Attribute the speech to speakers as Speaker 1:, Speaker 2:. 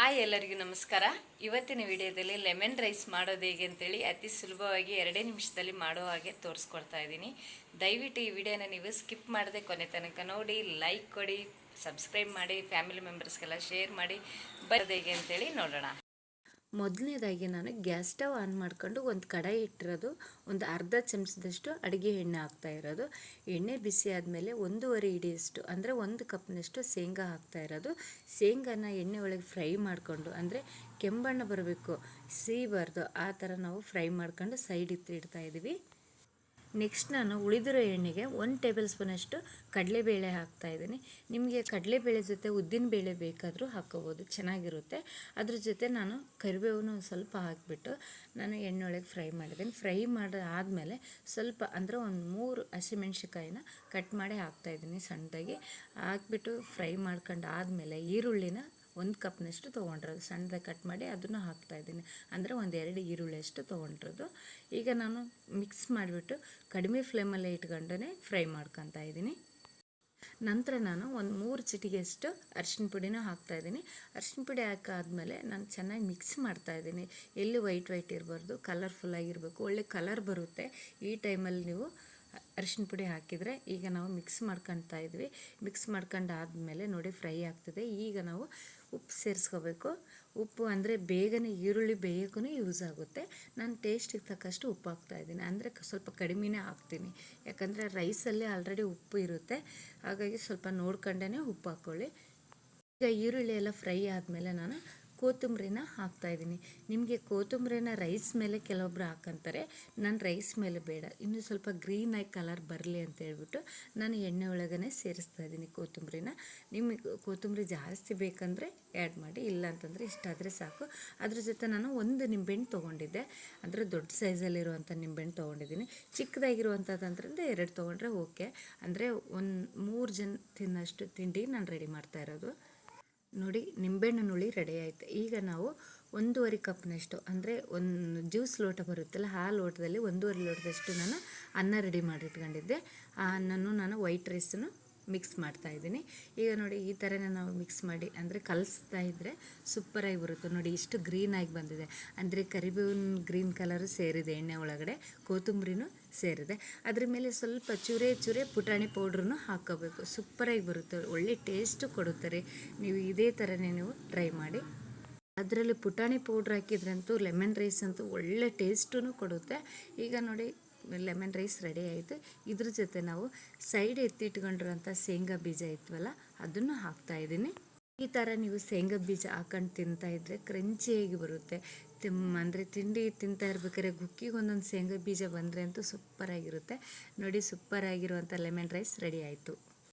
Speaker 1: Hi ಎಲ್ಲರಿಗೂ ನಮಸ್ಕಾರ. ಇವತ್ತಿನ ವಿಡಿಯೋದಲ್ಲಿ ಲೆಮನ್ ರೈಸ್ ಮಾಡೋದು ಹೇಗೆ ಅಂತೇಳಿ ಅತಿ ಸುಲಭವಾಗಿ ಎರಡೇ ನಿಮಿಷದಲ್ಲಿ ಮಾಡೋ ಹಾಗೆ ತೋರಿಸ್ಕೊಡ್ತಾ ಇದ್ದೀನಿ. ದಯವಿಟ್ಟು ಈ ವಿಡಿಯೋನ ನೀವು ಸ್ಕಿಪ್ ಮಾಡದೆ ಕೊನೆ ತನಕ ನೋಡಿ, ಲೈಕ್ ಕೊಡಿ, ಸಬ್ಸ್ಕ್ರೈಬ್ ಮಾಡಿ, ಫ್ಯಾಮಿಲಿ ಮೆಂಬರ್ಸ್ಗೆಲ್ಲ ಶೇರ್ ಮಾಡಿ. ಬರೋದು ಹೇಗೆ ಅಂತೇಳಿ ನೋಡೋಣ. ಮೊದಲನೇದಾಗಿ ನಾನು ಗ್ಯಾಸ್ ಸ್ಟವ್ ಆನ್ ಮಾಡ್ಕೊಂಡು ಒಂದು ಕಡಾಯಿ ಇಟ್ಟಿರೋದು, ಒಂದು ಅರ್ಧ ಚಮಚದಷ್ಟು ಅಡುಗೆ ಎಣ್ಣೆ ಹಾಕ್ತಾ ಇರೋದು. ಎಣ್ಣೆ ಬಿಸಿ ಆದಮೇಲೆ ಒಂದೂವರೆ ಇಡಿಯಷ್ಟು ಅಂದರೆ ಒಂದು ಕಪ್ನಷ್ಟು ಶೇಂಗಾ ಹಾಕ್ತಾ ಇರೋದು. ಶೇಂಗಾನ ಎಣ್ಣೆ ಒಳಗೆ ಫ್ರೈ ಮಾಡಿಕೊಂಡು, ಅಂದರೆ ಕೆಂಬಣ್ಣ ಬರಬೇಕು ಸಿಹಿಬಾರ್ದು ಆ ಥರ ನಾವು ಫ್ರೈ ಮಾಡ್ಕೊಂಡು ಸೈಡ್ ಇತ್ತು ಇದ್ದೀವಿ. ನೆಕ್ಸ್ಟ್ ನಾನು ಉಳಿದಿರೋ ಎಣ್ಣೆಗೆ ಒಂದು ಟೇಬಲ್ ಸ್ಪೂನಷ್ಟು ಕಡಲೆಬೇಳೆ ಹಾಕ್ತಾಯಿದ್ದೀನಿ ನಿಮಗೆ ಕಡಲೆಬೇಳೆ ಜೊತೆ ಉದ್ದಿನಬೇಳೆ ಬೇಕಾದರೂ ಹಾಕ್ಕೋಬೋದು, ಚೆನ್ನಾಗಿರುತ್ತೆ. ಅದ್ರ ಜೊತೆ ನಾನು ಕರಿಬೇವನ್ನು ಸ್ವಲ್ಪ ಹಾಕಿಬಿಟ್ಟು ನಾನು ಎಣ್ಣೆ ಒಳಗೆ ಫ್ರೈ ಮಾಡಿದ್ದೀನಿ. ಫ್ರೈ ಆದಮೇಲೆ ಸ್ವಲ್ಪ ಅಂದರೆ ಒಂದು ಮೂರು ಹಸಿಮೆಣ್ಸಿಕಾಯಿನ ಕಟ್ ಮಾಡಿ ಹಾಕ್ತಾಯಿದ್ದೀನಿ ಸಣ್ಣದಾಗಿ. ಹಾಕ್ಬಿಟ್ಟು ಫ್ರೈ ಮಾಡ್ಕೊಂಡು ಆದಮೇಲೆ ಈರುಳ್ಳಿನ ಒಂದು ಕಪ್ನಷ್ಟು ತೊಗೊಂಡಿರೋದು. ಸಣ್ಣದಾಗಿ ಕಟ್ ಮಾಡಿ ಅದನ್ನು ಹಾಕ್ತಾಯಿದ್ದೀನಿ ಅಂದರೆ ಒಂದು ಎರಡು ಈರುಳ್ಳಿಯಷ್ಟು ತೊಗೊಂಡಿರೋದು. ಈಗ ನಾನು ಮಿಕ್ಸ್ ಮಾಡಿಬಿಟ್ಟು ಕಡಿಮೆ ಫ್ಲೇಮಲ್ಲೇ ಇಟ್ಕೊಂಡೇ ಫ್ರೈ ಮಾಡ್ಕೊತಾ ಇದ್ದೀನಿ. ನಂತರ ನಾನು ಒಂದು ಮೂರು ಚಿಟಿಗೆಯಷ್ಟು ಅರಿಶಿನ ಪುಡಿನ ಹಾಕ್ತಾಯಿದ್ದೀನಿ ಅರಿಶಿನ ಪುಡಿ ಹಾಕಾದ್ಮೇಲೆ ನಾನು ಚೆನ್ನಾಗಿ ಮಿಕ್ಸ್ ಮಾಡ್ತಾಯಿದ್ದೀನಿ ಎಲ್ಲಿ ವೈಟ್ ವೈಟ್ ಇರಬಾರ್ದು ಕಲರ್ಫುಲ್ಲಾಗಿರಬೇಕು ಒಳ್ಳೆ ಕಲರ್ ಬರುತ್ತೆ. ಈ ಟೈಮಲ್ಲಿ ನೀವು ಅರಿಶಿನ ಪುಡಿ ಹಾಕಿದರೆ ಈಗ ನಾವು ಮಿಕ್ಸ್ ಮಾಡ್ಕೊತಾ ಇದ್ವಿ. ಮಿಕ್ಸ್ ಮಾಡ್ಕೊಂಡು ಆದಮೇಲೆ ನೋಡಿ ಫ್ರೈ ಆಗ್ತದೆ. ಈಗ ನಾವು ಉಪ್ಪು ಸೇರಿಸ್ಕೋಬೇಕು. ಉಪ್ಪು ಅಂದರೆ ಬೇಗನೆ ಈರುಳ್ಳಿ ಬೇಯೋಕ್ಕೂ ಯೂಸ್ ಆಗುತ್ತೆ. ನಾನು ಟೇಸ್ಟಿಗೆ ತಕ್ಕಷ್ಟು ಉಪ್ಪು ಹಾಕ್ತಾಯಿದ್ದೀನಿ ಅಂದರೆ ಸ್ವಲ್ಪ ಕಡಿಮೆನೇ ಹಾಕ್ತೀನಿ. ಯಾಕಂದರೆ ರೈಸಲ್ಲಿ ಆಲ್ರೆಡಿ ಉಪ್ಪು ಇರುತ್ತೆ. ಹಾಗಾಗಿ ಸ್ವಲ್ಪ ನೋಡ್ಕೊಂಡೇ ಉಪ್ಪು ಹಾಕ್ಕೊಳ್ಳಿ ಈಗ ಈರುಳ್ಳಿ ಎಲ್ಲ ಫ್ರೈ ಆದಮೇಲೆ ನಾನು ಕೊತ್ತಂಬರಿನ ಹಾಕ್ತಾಯಿದ್ದೀನಿ ನಿಮಗೆ ಕೊತ್ತಂಬರಿನ ರೈಸ್ ಮೇಲೆ ಕೆಲವೊಬ್ರು ಹಾಕಂತಾರೆ. ನಾನು ರೈಸ್ ಮೇಲೆ ಬೇಡ. ಇನ್ನೂ ಸ್ವಲ್ಪ ಗ್ರೀನ್ ಆಗಿ ಕಲರ್ ಬರಲಿ ಅಂತ ಹೇಳ್ಬಿಟ್ಟು ನಾನು ಎಣ್ಣೆ ಒಳಗನೆ ಸೇರಿಸ್ತಾ ಇದ್ದೀನಿ ಕೊತ್ತಂಬರಿನ. ನಿಮಗೆ ಕೊತ್ತಂಬರಿ ಜಾಸ್ತಿ ಬೇಕಂದರೆ ಆ್ಯಡ್ ಮಾಡಿ, ಇಲ್ಲ ಅಂತಂದರೆ ಇಷ್ಟಾದರೆ ಸಾಕು. ಅದ್ರ ಜೊತೆ ನಾನು ಒಂದು ನಿಂಬೆಹಣ್ಣು ತೊಗೊಂಡಿದ್ದೆ. ಅಂದರೆ ದೊಡ್ಡ ಸೈಜಲ್ಲಿರುವಂಥ ನಿಂಬೆಹಣ್ಣು ತೊಗೊಂಡಿದ್ದೀನಿ. ಚಿಕ್ಕದಾಗಿರುವಂಥದ್ದು ಎರಡು ತೊಗೊಂಡ್ರೆ ಓಕೆ ಅಂದರೆ ಒಂದು ಮೂರು ಜನ ತಿನ್ನೋಷ್ಟು ತಿಂಡಿ ನಾನು ರೆಡಿ ಮಾಡ್ತಾ ಇರೋದು. ನೋಡಿ, ನಿಂಬೆಹಣ್ಣು ನುಳಿ ರೆಡಿ ಆಯಿತು. ಈಗ ನಾವು ಒಂದೂವರೆ ಕಪ್ನಷ್ಟು ಅಂದರೆ ಒಂದು ಜ್ಯೂಸ್ ಲೋಟ ಬರುತ್ತಲ್ಲ, ಆ ಲೋಟದಲ್ಲಿ ಒಂದೂವರೆ ಲೋಟದಷ್ಟು ನಾನು ಅನ್ನ ರೆಡಿ ಮಾಡಿಟ್ಕೊಂಡಿದ್ದೆ ಆ ಅನ್ನನೂ ನಾನು ವೈಟ್ ರೈಸನ್ನು ಮಿಕ್ಸ್ ಮಾಡ್ತಾ ಇದ್ದೀನಿ. ಈಗ ನೋಡಿ ಈ ಥರನೇ ನಾವು ಮಿಕ್ಸ್ ಮಾಡಿ, ಅಂದರೆ ಕಲಿಸ್ತಾ ಇದ್ದರೆ ಸೂಪರಾಗಿ ಬರುತ್ತೆ. ನೋಡಿ ಇಷ್ಟು ಗ್ರೀನಾಗಿ ಬಂದಿದೆ. ಅಂದರೆ ಕರಿಬೇವಿನ ಗ್ರೀನ್ ಕಲರು ಸೇರಿದೆ, ಎಣ್ಣೆ ಒಳಗಡೆ, ಕೊತ್ತಂಬರಿನೂ ಸೇರಿದೆ. ಅದ್ರ ಮೇಲೆ ಸ್ವಲ್ಪ ಚೂರೆ ಚೂರೆ ಪುಟಾಣಿ ಪೌಡ್ರನ್ನು ಹಾಕೋಬೇಕು. ಸೂಪರಾಗಿ ಬರುತ್ತೆ, ಒಳ್ಳೆ ಟೇಸ್ಟು ಕೊಡುತ್ತಾರೆ ನೀವು ಇದೇ ಥರನೇ ನೀವು ಟ್ರೈ ಮಾಡಿ. ಅದರಲ್ಲಿ ಪುಟಾಣಿ ಪೌಡ್ರ್ ಹಾಕಿದ್ರಂತೂ ಲೆಮನ್ ರೈಸ್ ಅಂತೂ ಒಳ್ಳೆ ಟೇಸ್ಟೂ ಕೊಡುತ್ತೆ. ಈಗ ನೋಡಿ ಲೆಮನ್ ರೈಸ್ ರೆಡಿ ಆಯಿತು. ಇದ್ರ ಜೊತೆ ನಾವು ಸೈಡ್ ಎತ್ತಿಟ್ಕೊಂಡಿರೋಂಥ ಶೇಂಗಾ ಬೀಜ ಇತ್ವಲ್ಲ, ಅದನ್ನು ಹಾಕ್ತಾಯಿದ್ದೀನಿ ಈ ಥರ ನೀವು ಶೇಂಗಾ ಬೀಜ ಹಾಕೊಂಡು ತಿಂತಾಯಿದ್ರೆ ಕ್ರಂಚಿಯಾಗಿ ಬರುತ್ತೆ. ತಿಮ್ ಅಂದರೆ ತಿಂಡಿ ತಿಂತಾ ಇರ್ಬೇಕಾದ್ರೆ ಗುಕ್ಕಿಗೆ ಒಂದೊಂದು ಶೇಂಗಾ ಬೀಜ ಬಂದರೆ ಅಂತೂ ಸೂಪರಾಗಿರುತ್ತೆ. ನೋಡಿ, ಸೂಪರಾಗಿರುವಂಥ ಲೆಮನ್ ರೈಸ್ ರೆಡಿ ಆಯಿತು.